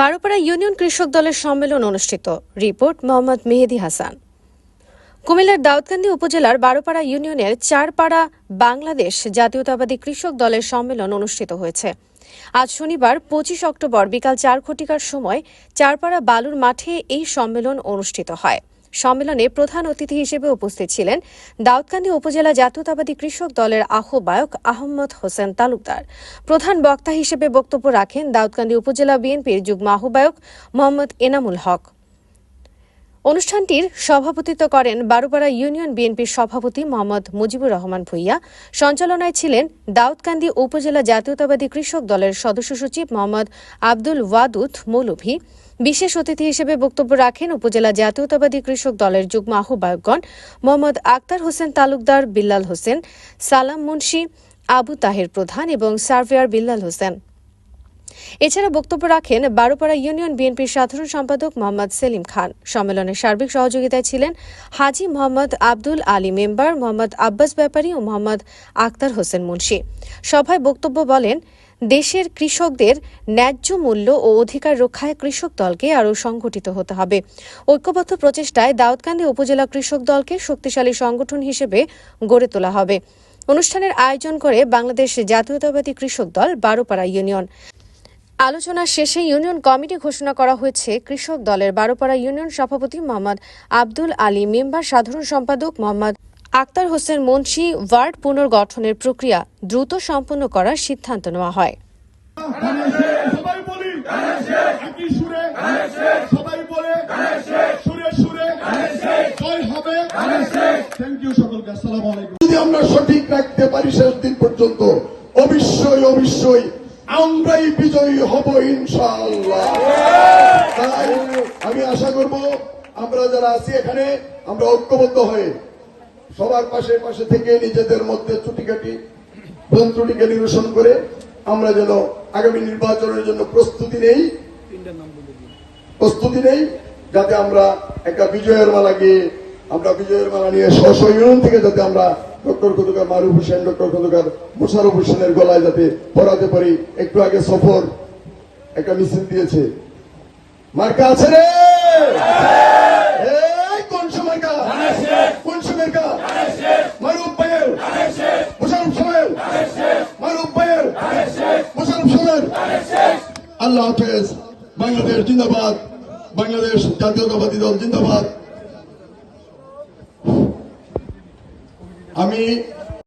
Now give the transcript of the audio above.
Baropara union কৃষক দলের সম্মেলন অনুষ্ঠিত। রিপোর্ট মোহাম্মদ মেহেদি হাসান। কুমিল্লার দাউদকান্দি উপজেলার বারোপাড়া ইউনিয়নের চারপাড়া বাংলাদেশ জাতীয়তাবাদী কৃষক দলের সম্মেলন অনুষ্ঠিত হয়েছে। আজ শনিবার, পঁচিশ অক্টোবর বিকাল চার ঘটিকার সময় চারপাড়া বালুর মাঠে এই সম্মেলন অনুষ্ঠিত হয়। সম্মেলনে প্রধান অতিথি হিসেবে উপস্থিত ছিলেন দাউদকান্দি উপজেলা জাতীয়তাবাদী কৃষক দলের আহ্বায়ক আহমদ হোসেন তালুকদার। প্রধান বক্তা হিসেবে বক্তব্য রাখেন দাউদকান্দি উপজেলা বিএনপির যুগ্ম আহ্বায়ক মোহাম্মদ এনামুল হক। অনুষ্ঠানটির সভাপতিত্ব করেন বারোপাড়া ইউনিয়ন বিএনপির সভাপতি মোহাম্মদ মুজিবুর রহমান ভুইয়া। সঞ্চালনায় ছিলেন দাউদকান্দি উপজেলা জাতীয়তাবাদী কৃষক দলের সদস্য সচিব মোহাম্মদ আব্দুল ওয়াদুদ মৌলভী। বিশেষ অতিথি হিসেবে বক্তব্য রাখেন উপজেলা জাতীয়তাবাদী কৃষক দলের যুগ্ম আহ্বায়কগণ মোহাম্মদ আক্তার হোসেন তালুকদার, বিল্লাল হোসেন, সালাম মুন্সি, আবু তাহের প্রধান এবং সার্ভেয়ার বিল্লাল হোসেন। এছাড়া বক্তব্য রাখেন বারোপাড়া ইউনিয়ন বিএনপির সাধারণ সম্পাদক মোহাম্মদ সেলিম খান। সম্মেলনের সার্বিক সহযোগিতায় ছিলেন হাজি মোহাম্মদ আব্দুল আলী মেম্বার মোহাম্মদ আব্বাস ব্যাপারী ও মোহাম্মদ আক্তার হোসেন মুন্সি। সভায় বক্তব্য বলেন, দেশের কৃষকদের ন্যায্য মূল্য ও অধিকার রক্ষায় কৃষক দলকে আরও সংগঠিত হতে হবে। ঐক্যবদ্ধ প্রচেষ্টায় দাউদকান্দি উপজেলা কৃষক দলকে শক্তিশালী সংগঠন হিসেবে গড়ে তোলা হবে। অনুষ্ঠানের আয়োজন করে বাংলাদেশ জাতীয়তাবাদী কৃষক দল বারোপাড়া ইউনিয়ন। আলোচনা শেষে ইউনিয়ন কমিটি ঘোষণা করা হয়েছে, কৃষক দলের বারোপাড়া ইউনিয়ন সভাপতি মোহাম্মদ আব্দুল আলী, মেম্বার সাধারণ সম্পাদক মোহাম্মদ আক্তার হোসেন মুন্সি, ওয়ার্ড পুনর্গঠনের প্রক্রিয়া দ্রুত সম্পন্ন করার সিদ্ধান্ত নেওয়া হয়। যদি আমরা সঠিক রাখতে পারি শেষ দিন পর্যন্ত, অবশ্যই অবশ্যই আমরাই বিজয়ী হব, ইনশাআল্লাহ। তাই আমি আশা করব, আমরা যারা আছি এখানে, আমরা ঐক্যবদ্ধ হয়ে সবার পাশে পাশে থেকে নিজেদের মধ্যে চুটিকাটি ভুল ত্রুটিকে নিরসন করে আমরা যেন আগামী নির্বাচনের জন্য প্রস্তুতি নেই প্রস্তুতি নেই, যাতে আমরা একটা বিজয়ের মালা গিয়ে, আমরা বিজয়ের মালা নিয়ে স্ব ইউনিয়ন থেকে যাতে আমরা ডক্টর খন্দকার মারুফ হোসেন, ডক্টর খন্দকার মোশারফ হোসেনের গলায় যাতে পড়াতে পারি, একটু আগে সফর একটা মিছিল দিয়েছে। মার্কা আছে রে! আল্লাহ হাফেজ। বাংলাদেশ জিন্দাবাদ। বাংলাদেশ জাতীয়তাবাদী দল জিন্দাবাদ। আমি